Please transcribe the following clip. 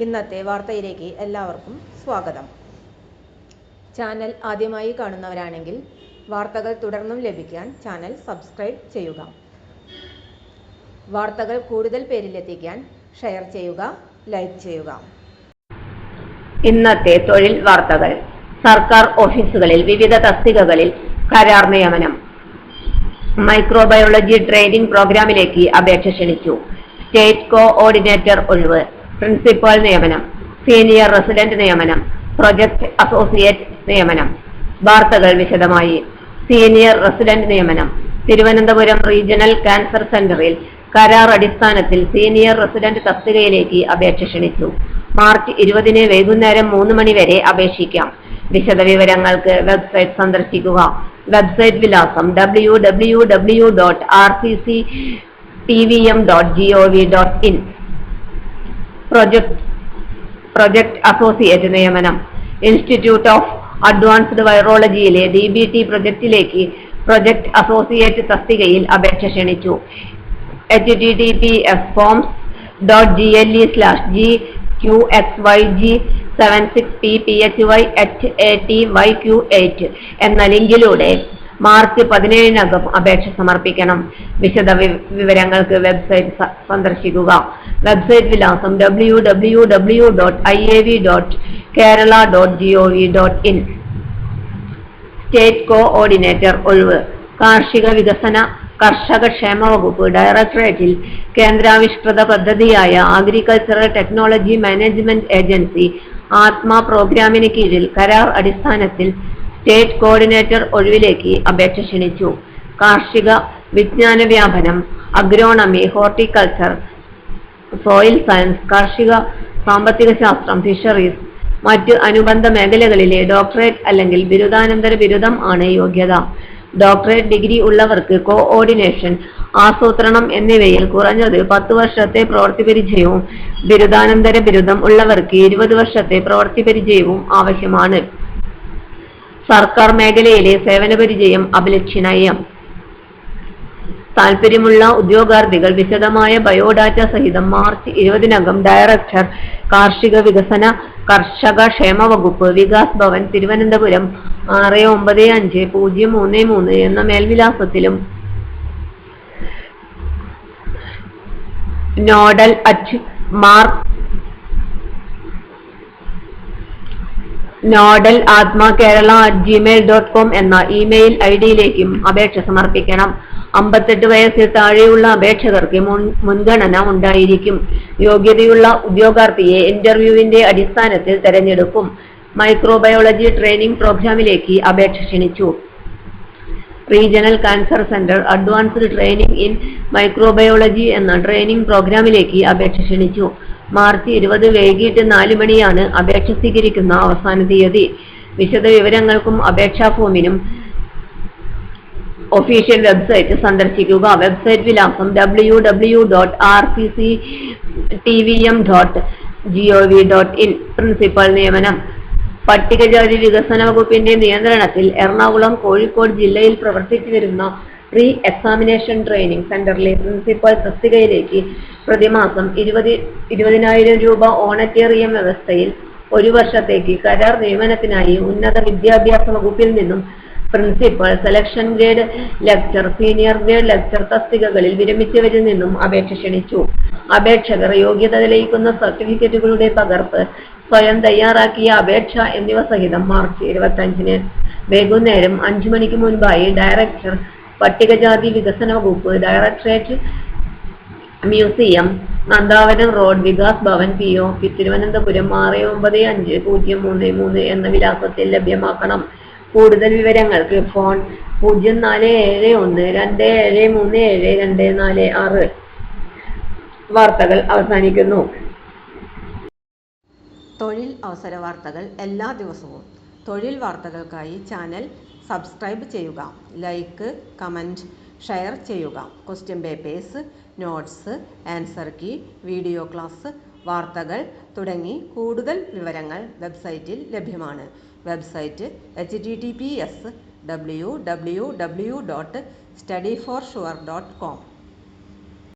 ഇന്നത്തെ വാർത്തയിലേക്ക് എല്ലാവർക്കും സ്വാഗതം. ചാനൽ ആദ്യമായി കാണുന്നവരാണെങ്കിൽ വാർത്തകൾ തുടർന്നും ലഭിക്കാൻ ചാനൽ സബ്സ്ക്രൈബ് ചെയ്യുക. വാർത്തകൾ കൂടുതൽ പേരിലെത്തിക്കാൻ ഷെയർ ചെയ്യുക ലൈക്ക് ചെയ്യുക. ഇന്നത്തെ തൊഴിൽ വാർത്തകൾ. സർക്കാർ ഓഫീസുകളിൽ വിവിധ തസ്തികകളിൽ കരാർ നിയമനം. മൈക്രോബയോളജി ട്രെയിനിംഗ് പ്രോഗ്രാമിലേക്ക് അപേക്ഷ ക്ഷണിച്ചു. സ്റ്റേറ്റ് കോ ഓർഡിനേറ്റർ ഒഴിവ്. പ്രിൻസിപ്പൽ നിയമനം സീനിയർ റെസിഡന്റ് നിയമനം പ്രൊജക്ട് അസോസിയേറ്റ് നിയമനം. വാർത്തകൾ വിശദമായി. സീനിയർ റെസിഡന്റ് നിയമനം. തിരുവനന്തപുരം റീജിയണൽ ക്യാൻസർ സെന്ററിൽ കരാർ അടിസ്ഥാനത്തിൽ സീനിയർ റെസിഡന്റ് തസ്തികയിലേക്ക് അപേക്ഷ ക്ഷണിച്ചു. മാർച്ച് ഇരുപതിന് വൈകുന്നേരം മൂന്ന് മണി വരെ അപേക്ഷിക്കാം. വിശദവിവരങ്ങൾക്ക് വെബ്സൈറ്റ് സന്ദർശിക്കുക. വെബ്സൈറ്റ് വിലാസം W W W dot R C C T V M dot G V dot in project project associate നിയമനം ഇൻസ്റ്റിറ്റ്യൂട്ട് ഓഫ് അഡ്വാൻസ്ഡ് വൈറോളജിയിലെ ഡി ബി ടി പ്രൊജക്റ്റിലേക്ക് പ്രൊജക്ട് അസോസിയേറ്റ് തസ്തികയിൽ അപേക്ഷ ക്ഷണിച്ചു. H T T P S forms dot G L E slash G Q X Y G seven six P P H Y H A T Y Q eight എന്ന ലിങ്കിലൂടെ March പതിനേഴിനകം അപേക്ഷ സമർപ്പിക്കണം. വിശദ വിവരങ്ങൾക്ക് website സന്ദർശിക്കുക. വെബ്സൈറ്റ് വിലാസം W W W dot I A V dot Kerala dot G O V dot in state coordinator ഒഴിവ്. കാർഷിക വികസന കർഷക ക്ഷേമ വകുപ്പ് ഡയറക്ടറേറ്റിൽ കേന്ദ്രാവിഷ്കൃത പദ്ധതിയായ അഗ്രികൾച്ചറൽ ടെക്നോളജി മാനേജ്മെന്റ് ഏജൻസി ആത്മ പ്രോഗ്രാമിന് കീഴിൽ കരാർ അടിസ്ഥാനത്തിൽ സ്റ്റേറ്റ് കോർഡിനേറ്റർ ഒഴിവിലേക്ക് അപേക്ഷ ക്ഷണിച്ചു. കാർഷിക വിജ്ഞാന വ്യാപനം അഗ്രോണമി ഹോർട്ടിക്കൾച്ചർ സോയിൽ സയൻസ് കാർഷിക സാമ്പത്തിക ശാസ്ത്രം ഫിഷറീസ് മറ്റ് അനുബന്ധ മേഖലകളിലെ ഡോക്ടറേറ്റ് അല്ലെങ്കിൽ ബിരുദാനന്തര ബിരുദം ആണ് യോഗ്യത. ഡോക്ടറേറ്റ് ഡിഗ്രി ഉള്ളവർക്ക് കോഓർഡിനേഷൻ ആസൂത്രണം എന്നിവയിൽ കുറഞ്ഞത് പത്ത് വർഷത്തെ പ്രവൃത്തി പരിചയവും ബിരുദാനന്തര ബിരുദം ഉള്ളവർക്ക് ഇരുപത് വർഷത്തെ പ്രവൃത്തി പരിചയവും ആവശ്യമാണ്. സർക്കാർ മേഖലയിലെ സേവന പരിചയം അഭിലക്ഷണീയം താല്പര്യമുള്ള ഉദ്യോഗാർത്ഥികൾ വിശദമായ ബയോഡാറ്റ സഹിതം മാർച്ച് ഇരുപതിനകം ഡയറക്ടർ കാർഷിക വികസന കർഷക ക്ഷേമ വകുപ്പ് വികാസ് ഭവൻ തിരുവനന്തപുരം ആറ് ഒമ്പത് അഞ്ച് പൂജ്യം മൂന്ന് മൂന്ന് എന്ന മേൽവിലാസത്തിലും nodal at mark nodal ATMA Kerala at Gmail dot com എന്ന ഇമെയിൽ ഐ ഡിയിലേക്കും അപേക്ഷ സമർപ്പിക്കണം. അമ്പത്തെട്ട് വയസ്സിൽ താഴെയുള്ള അപേക്ഷകർക്ക് മുൻ- മുൻഗണന ഉണ്ടായിരിക്കും. യോഗ്യതയുള്ള ഉദ്യോഗാർത്ഥിയെ ഇന്റർവ്യൂവിന്റെ അടിസ്ഥാനത്തിൽ തെരഞ്ഞെടുക്കും. മൈക്രോബയോളജി ട്രെയിനിംഗ് പ്രോഗ്രാമിലേക്ക് അപേക്ഷ ക്ഷണിച്ചു. Regional cancer centre advanced training in microbiology എന്ന ട്രെയിനിംഗ് പ്രോഗ്രാമിലേക്ക് അപേക്ഷ ക്ഷണിച്ചു. മാർച്ച് ഇരുപത് വൈകിട്ട് നാല് മണിയാണ് അപേക്ഷ സ്വീകരിക്കുന്ന അവസാന തീയതി. വിശദ വിവരങ്ങൾക്കും അപേക്ഷാ ഫോമിനും ഒഫീഷ്യൽ വെബ്സൈറ്റ് സന്ദർശിക്കുക. വെബ്സൈറ്റ് വിലാസം W W dot R C C T V M dot G O V dot in principal നിയമനം. പട്ടികജാതി വികസന വകുപ്പിന്റെ നിയന്ത്രണത്തിൽ എറണാകുളം കോഴിക്കോട് ജില്ലയിൽ പ്രവർത്തിച്ചു വരുന്ന പ്രീ എക്സാമിനേഷൻ ട്രെയിനിങ് സെന്ററിലെ പ്രിൻസിപ്പൽ തസ്തികയിലേക്ക് പ്രതിമാസം ഇരുപത് ഇരുപതിനായിരം രൂപ ഓണറ്റേറിയം വ്യവസ്ഥയിൽ ഒരു വർഷത്തേക്ക് കരാർ നിയമനത്തിനായി ഉന്നത വിദ്യാഭ്യാസ വകുപ്പിൽ നിന്നും principal selection grade lecturer senior grade lecturer തസ്തികകളിൽ വിരമിച്ചവരിൽ നിന്നും അപേക്ഷ ക്ഷണിച്ചു. അപേക്ഷകർ യോഗ്യത തെളിയിക്കുന്ന സർട്ടിഫിക്കറ്റുകളുടെ പകർപ്പ് സ്വയം തയ്യാറാക്കിയ അപേക്ഷ എന്നിവ സഹിതം മാർച്ച് ഇരുപത്തഞ്ചിന് വൈകുന്നേരം അഞ്ചു മണിക്ക് മുൻപായി ഡയറക്ടർ പട്ടികജാതി വികസന വകുപ്പ് directorate museum Nandavanam road Vikas Bhavan P O Thiruvananthapuram ആറ് ഒമ്പത് അഞ്ച് പൂജ്യം മൂന്ന് മൂന്ന് എന്ന വിലാസത്തിൽ ലഭ്യമാക്കണം. കൂടുതൽ വിവരങ്ങൾക്ക് ഫോൺ പൂജ്യം നാല് ഏഴ് ഒന്ന് രണ്ട് ഏഴ് മൂന്ന് ഏഴ് രണ്ട് നാല് ആറ്. വാർത്തകൾ അവസാനിക്കുന്നു. തൊഴിൽ അവസര വാർത്തകൾ എല്ലാ ദിവസവും. തൊഴിൽ വാർത്തകൾക്കായി ചാനൽ സബ്സ്ക്രൈബ് ചെയ്യുക ലൈക്ക് കമന്റ് ഷെയർ ചെയ്യുക. Question papers notes answer key video class വാർത്തകൾ തുടങ്ങി കൂടുതൽ വിവരങ്ങൾ വെബ്സൈറ്റിൽ ലഭ്യമാണ്. Website H T T P S W W W dot study for sure dot com